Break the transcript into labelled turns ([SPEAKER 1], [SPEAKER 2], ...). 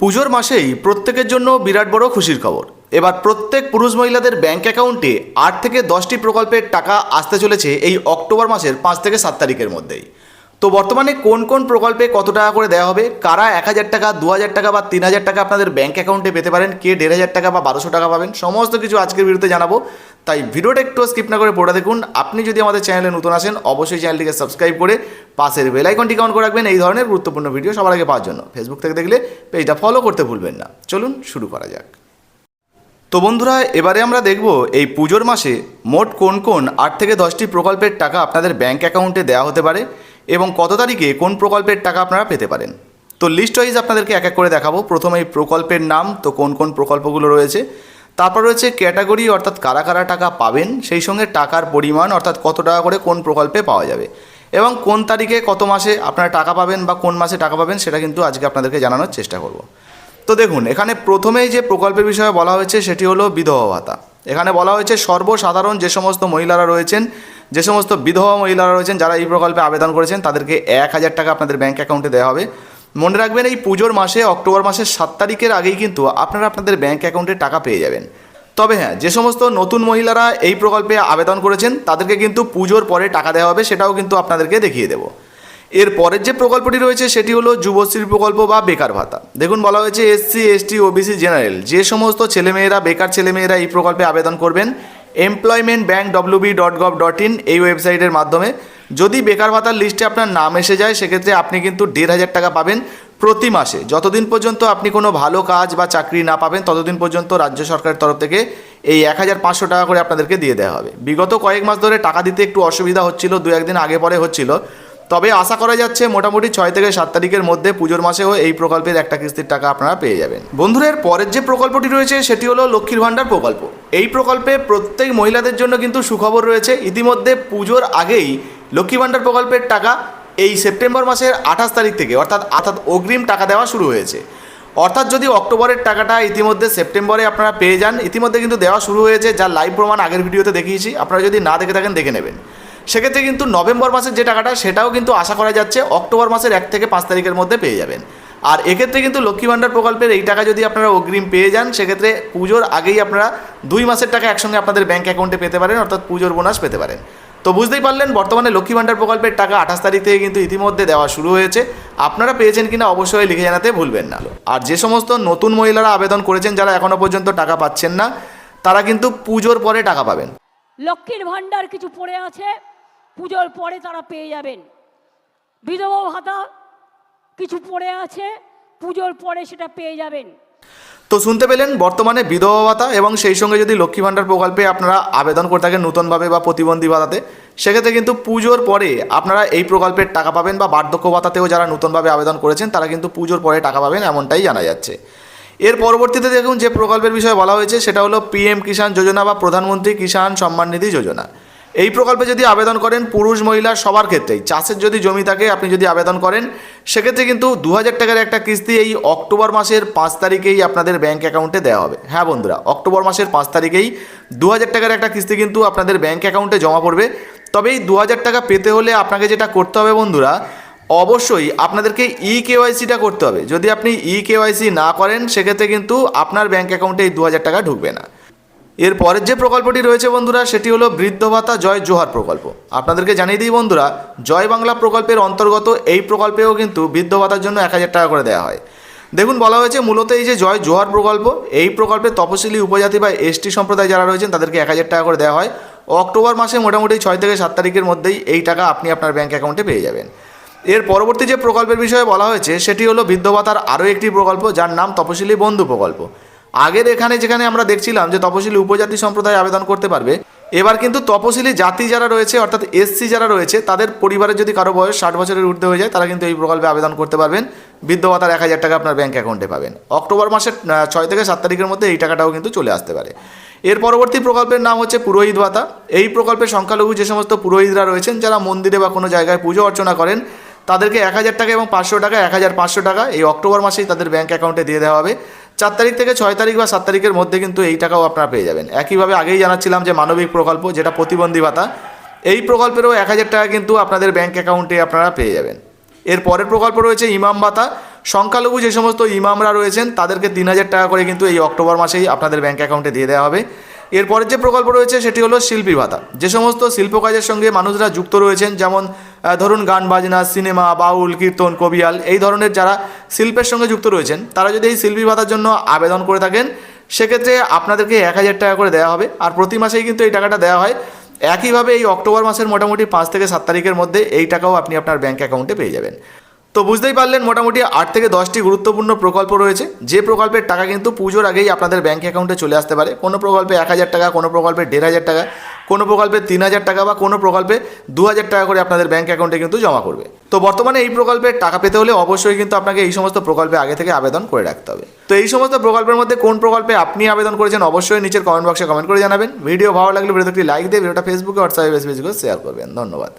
[SPEAKER 1] পুজোর মাসেই প্রত্যেকের জন্য বিরাট বড় খুশির খবর। এবার প্রত্যেক পুরুষ মহিলাদের ব্যাংক অ্যাকাউন্টে আট থেকে দশটি প্রকল্পের টাকা আসতে চলেছে এই অক্টোবর মাসের পাঁচ থেকে সাত তারিখের মধ্যেই। তো বর্তমানে কোন কোন প্রকল্পে কত টাকা করে দেওয়া হবে? কারা এক হাজার টাকা, দু হাজার টাকা বা তিন হাজার টাকা আপনাদের ব্যাংক অ্যাকাউন্টে পেতে পারেন? কে দেড় হাজার টাকা বা বারোশো টাকা পাবেন? সমস্ত কিছু আজকের ভিডিওতে জানাব। তাই ভিডিওটা একটু স্কিপ না করে পড়ে দেখুন। আপনি যদি আমাদের চ্যানেলে নতুন আসেন, অবশ্যই চ্যানেলটিকে সাবস্ক্রাইব করে পাশের বেল আইকনটি অন করে রাখবেন। এই ধরনের গুরুত্বপূর্ণ ভিডিও সবার আগে পাওয়ার জন্য। ফেসবুক থেকে দেখলে পেজটা ফলো করতে ভুলবেন না। চলুন শুরু করা যাক। তো বন্ধুরা, এবারে আমরা দেখব এই পুজোর মাসে মোট কোন কোন আট থেকে দশটি প্রকল্পের টাকা আপনাদের ব্যাংক অ্যাকাউন্টে দেওয়া হতে পারে। এবং কত তারিখে কোন প্রকল্পের টাকা আপনারা পেতে পারেন? তো লিস্ট ওয়াইজ আপনাদেরকে এক এক করে দেখাবো। প্রথমে এই প্রকল্পের নাম, তো কোন কোন প্রকল্পগুলো রয়েছে। তারপর রয়েছে ক্যাটাগরি অর্থাৎ কারা কারা টাকা পাবেন, সেই সঙ্গে টাকার পরিমাণ, অর্থাৎ কত টাকা করে কোন প্রকল্পে পাওয়া যাবে। এবং কোন তারিখে কত মাসে আপনারা টাকা পাবেন বা কোন মাসে টাকা পাবেন, সেটা কিন্তু আজকে আপনাদেরকে জানানোর চেষ্টা করব। তো দেখুন, এখানে প্রথমেই যে প্রকল্পের বিষয়ে বলা হয়েছে, সেটি হলো বিধবা ভাতা। এখানে বলা হয়েছে সর্বসাধারণ যে সমস্ত মহিলারা রয়েছেন যে সমস্ত বিধবা মহিলারা রয়েছেন, যারা এই প্রকল্পে আবেদন করেছেন, তাদেরকে এক হাজার টাকা আপনাদের ব্যাঙ্ক অ্যাকাউন্টে দেওয়া হবে। মনে রাখবেন, এই পুজোর মাসে, অক্টোবর মাসের সাত তারিখের আগেই কিন্তু আপনারা আপনাদের ব্যাঙ্ক অ্যাকাউন্টে টাকা পেয়ে যাবেন। তবে হ্যাঁ যে সমস্ত নতুন মহিলারা এই প্রকল্পে আবেদন করেছেন, তাদেরকে কিন্তু পুজোর পরে টাকা দেওয়া হবে, সেটাও কিন্তু আপনাদেরকে দেখিয়ে দেবো। এর পরের যে প্রকল্পটি রয়েছে, সেটি হলো যুবশ্রী প্রকল্প বা বেকার ভাতা। দেখুন, বলা হয়েছে এসসি, এসটি, ওবিসি, জেনারেল। যে সমস্ত ছেলেমেয়েরা, বেকার ছেলেমেয়েরা এই প্রকল্পে আবেদন করবেন employment bank WB dot gov dot in এই ওয়েবসাইটের মাধ্যমে। যদি বেকার ভাতার লিস্টে আপনার নাম এসে যায়, সেক্ষেত্রে আপনি কিন্তু দেড় হাজার টাকা পাবেন প্রতি মাসে। যতদিন পর্যন্ত আপনি কোনো ভালো কাজ বা চাকরি না পাবেন, ততদিন পর্যন্ত রাজ্য সরকারের তরফ থেকে এই এক হাজার পাঁচশো টাকা করে আপনাদেরকে দিয়ে দেওয়া হবে। বিগত কয়েক মাস ধরে টাকা দিতে একটু অসুবিধা হচ্ছিল, দু একদিন আগে পরে হচ্ছিল। তবে আশা করা যাচ্ছে মোটামুটি ছয় থেকে সাত তারিখের মধ্যে পুজোর মাসেও এই প্রকল্পের একটা কিস্তির টাকা আপনারা পেয়ে যাবেন। বন্ধুরা, এর পরের যে প্রকল্পটি রয়েছে, সেটি হলো লক্ষ্মীর ভাণ্ডার প্রকল্প। এই প্রকল্পে প্রত্যেক মহিলাদের জন্য কিন্তু সুখবর রয়েছে। ইতিমধ্যে পুজোর আগেই লক্ষ্মী ভাণ্ডার প্রকল্পের টাকা এই সেপ্টেম্বর মাসের আঠাশ তারিখ থেকে, অর্থাৎ অর্থাৎ অগ্রিম টাকা দেওয়া শুরু হয়েছে। অর্থাৎ যদি অক্টোবরের টাকাটা ইতিমধ্যে সেপ্টেম্বরে আপনারা পেয়ে যান, ইতিমধ্যে কিন্তু দেওয়া শুরু হয়েছে যার লাইভ প্রমাণ আগের ভিডিওতে দেখিয়েছি। আপনারা যদি না দেখে থাকেন, দেখে নেবেন। সেক্ষেত্রে কিন্তু নভেম্বর মাসের যে টাকাটা, সেটাও কিন্তু আশা করা যাচ্ছে অক্টোবর মাসের এক থেকে পাঁচ তারিখের মধ্যে পেয়ে যাবেন। আর এক্ষেত্রে কিন্তু লক্ষ্মী ভাণ্ডার প্রকল্পের এই টাকা যদি আপনারা অগ্রিম পেয়ে যান, সেক্ষেত্রে পুজোর আগেই আপনারা দুই মাসের টাকা একসঙ্গে আপনাদের ব্যাঙ্ক অ্যাকাউন্টে পেতে পারেন, অর্থাৎ পুজোর বোনাস পেতে পারেন। তো বুঝতেই পারলেন, বর্তমানে লক্ষ্মী ভাণ্ডার প্রকল্পের টাকা আঠাশ তারিখ থেকে কিন্তু ইতিমধ্যে দেওয়া শুরু হয়েছে। আপনারা পেয়েছেন কিনা অবশ্যই লিখে জানাতে ভুলবেন না। আর যে সমস্ত নতুন মহিলারা আবেদন করেছেন, যারা এখনও পর্যন্ত টাকা পাচ্ছেন না, তারা কিন্তু পুজোর পরে টাকা পাবেন।
[SPEAKER 2] লক্ষ্মীর ভাণ্ডার কিছু পড়ে আছে, পুজোর পরে তারা পেয়ে যাবেন। বিধবা ভাতা কিছু পড়ে আছে, পুজোর পরে সেটা পেয়ে যাবেন।
[SPEAKER 1] তো শুনতে পেলেন, বর্তমানে বিধবা ভাতা এবং সেই সঙ্গে যদি লক্ষ্মী ভাণ্ডার প্রকল্পে আপনারা আবেদন করে থাকেন নতুনভাবে বা প্রতিবন্ধী ভাতাতে, সেক্ষেত্রে কিন্তু পুজোর পরে আপনারা এই প্রকল্পের টাকা পাবেন বা বার্ধক্য ভাতাতেও যারা নতুনভাবে আবেদন করেছেন, তারা কিন্তু পুজোর পরে টাকা পাবেন এমনটাই জানা যাচ্ছে। এর পরবর্তীতে দেখুন, যে প্রকল্পের বিষয়ে বলা হয়েছে, সেটা হলো পিএম কিষাণ যোজনা বা প্রধানমন্ত্রী কিষাণ সম্মান নিধি যোজনা। এই প্রকল্পে যদি আবেদন করেন পুরুষ মহিলা সবার ক্ষেত্রেই। চাষের যদি জমি থাকে, আপনি যদি আবেদন করেন, সেক্ষেত্রে কিন্তু দু হাজার টাকার একটা কিস্তি এই অক্টোবর মাসের পাঁচ তারিখেই আপনাদের ব্যাঙ্ক অ্যাকাউন্টে দেওয়া হবে। হ্যাঁ বন্ধুরা, অক্টোবর মাসের পাঁচ তারিখেই দু হাজার টাকার একটা কিস্তি কিন্তু আপনাদের ব্যাঙ্ক অ্যাকাউন্টে জমা পড়বে। তবে এই দু হাজার টাকা পেতে হলে আপনাকে যেটা করতে হবে বন্ধুরা, অবশ্যই আপনাদেরকে ই কেওয়াইসিটা করতে হবে। যদি আপনি ই কেওয়াইসি না করেন, সেক্ষেত্রে কিন্তু আপনার ব্যাঙ্ক অ্যাকাউন্টে এই দু হাজার টাকা ঢুকবে না। এর পরের যে প্রকল্পটি রয়েছে বন্ধুরা, সেটি হলো বৃদ্ধ ভাতা জয় জোহার প্রকল্প। আপনাদেরকে জানিয়ে দিই বন্ধুরা, জয় বাংলা প্রকল্পের অন্তর্গত এই প্রকল্পেও কিন্তু বৃদ্ধ ভাতার জন্য এক হাজার টাকা করে দেওয়া হয়। দেখুন, বলা হয়েছে মূলত এই যে জয় জোহার প্রকল্প, এই প্রকল্পে তপশিলি উপজাতি বা এসটি সম্প্রদায় যারা রয়েছেন, তাদেরকে এক হাজার টাকা করে দেওয়া হয়। অক্টোবর মাসে মোটামুটি ছয় থেকে সাত তারিখের মধ্যেই এই টাকা আপনি আপনার ব্যাঙ্ক অ্যাকাউন্টে পেয়ে যাবেন। এর পরবর্তী যে প্রকল্পের বিষয়ে বলা হয়েছে, সেটি হলো বৃদ্ধ ভাতার আরও একটি প্রকল্প, যার নাম তপশিলি বন্ধু প্রকল্প। আগের এখানে যেখানে আমরা দেখছিলাম যে তপশিলি উপজাতি সম্প্রদায় আবেদন করতে পারবে, এবার কিন্তু তপশিলি জাতি যারা রয়েছে, অর্থাৎ এসসি যারা রয়েছে, তাদের পরিবারের যদি কারও বয়স ষাট বছরের ঊর্ধ্বে হয়ে যায়, তারা কিন্তু এই প্রকল্পে আবেদন করতে পারবেন। বৃদ্ধ ভাতার এক হাজার টাকা আপনার ব্যাঙ্ক অ্যাকাউন্টে পাবেন। অক্টোবর মাসের ছয় থেকে সাত তারিখের মধ্যে এই টাকাটাও কিন্তু চলে আসতে পারে। এর পরবর্তী প্রকল্পের নাম হচ্ছে পুরোহিত ভাতা এই প্রকল্পে সংখ্যালঘু যে সমস্ত পুরোহিতরা রয়েছেন, যারা মন্দিরে বা কোনো জায়গায় পুজো অর্চনা করেন, তাদেরকে এক হাজার টাকা এবং পাঁচশো টাকা, এক হাজার পাঁচশো টাকা এই অক্টোবর মাসেই তাদের ব্যাঙ্ক অ্যাকাউন্টে দিয়ে দেওয়া হবে। চার তারিখ থেকে ছয় তারিখ বা সাত তারিখের মধ্যে কিন্তু এই টাকাও আপনারা পেয়ে যাবেন। একইভাবে আগেই জানাচ্ছিলাম যে মানবিক প্রকল্প, যেটা প্রতিবন্ধী ভাতা, এই প্রকল্পেরও এক হাজার টাকা কিন্তু আপনাদের ব্যাঙ্ক অ্যাকাউন্টে আপনারা পেয়ে যাবেন। এর পরের প্রকল্প রয়েছে ইমাম ভাতা। সংখ্যালঘু যে সমস্ত ইমামরা রয়েছেন, তাদেরকে তিন হাজার টাকা করে কিন্তু এই অক্টোবর মাসেই আপনাদের ব্যাঙ্ক অ্যাকাউন্টে দিয়ে দেওয়া হবে। এরপরের যে প্রকল্প রয়েছে সেটি হলো শিল্পী ভাতা। যে সমস্ত শিল্প কাজের সঙ্গে মানুষরা যুক্ত রয়েছেন, যেমন ধরুন গান, বাজনা, সিনেমা, বাউল, কীর্তন, কবিয়াল, এই ধরনের যারা শিল্পের সঙ্গে যুক্ত রয়েছেন, তারা যদি এই শিল্পী ভাতার জন্য আবেদন করে থাকেন, সেক্ষেত্রে আপনাদেরকে এক হাজার টাকা করে দেওয়া হবে। আর প্রতি মাসেই কিন্তু এই টাকাটা দেওয়া হয়। একইভাবে এই অক্টোবর মাসের মোটামুটি পাঁচ থেকে সাত তারিখের মধ্যে এই টাকাও আপনি আপনার ব্যাঙ্ক অ্যাকাউন্টে পেয়ে যাবেন। তো বুঝতেই পারলেন, মোটামুটি আট থেকে দশটি গুরুত্বপূর্ণ প্রকল্প রয়েছে। যে প্রকল্পের টাকা কিন্তু পুজোর আগেই আপনাদের ব্যাঙ্ক অ্যাকাউন্টে চলে আসতে পারে। কোনো প্রকল্পে এক হাজার টাকা, কোনো প্রকল্পে দেড় হাজার টাকা, কোনো প্রকল্পে তিন হাজার টাকা বা কোনো প্রকল্পে দু হাজার টাকা করে আপনাদের ব্যাঙ্ক অ্যাকাউন্টে কিন্তু জমা করবে। তো বর্তমানে এই প্রকল্পের টাকা পেতে হলে অবশ্যই কিন্তু আপনাকে এই সমস্ত প্রকল্পে আগে থেকে আবেদন করে রাখতে হবে। তো এই সমস্ত প্রকল্পের মধ্যে কোন প্রকল্পে আপনি আবেদন করেছেন অবশ্যই নিচের কমেন্ট বক্সে কমেন্ট করে জানাবেন। ভিডিও ভালো লাগলে ভিডিওতে একটি লাইক দিয়ে ভিডিওটা ফেসবুকে হোয়াটসঅ্যাপে বেশি বেশি করে শেয়ার করবেন। ধন্যবাদ।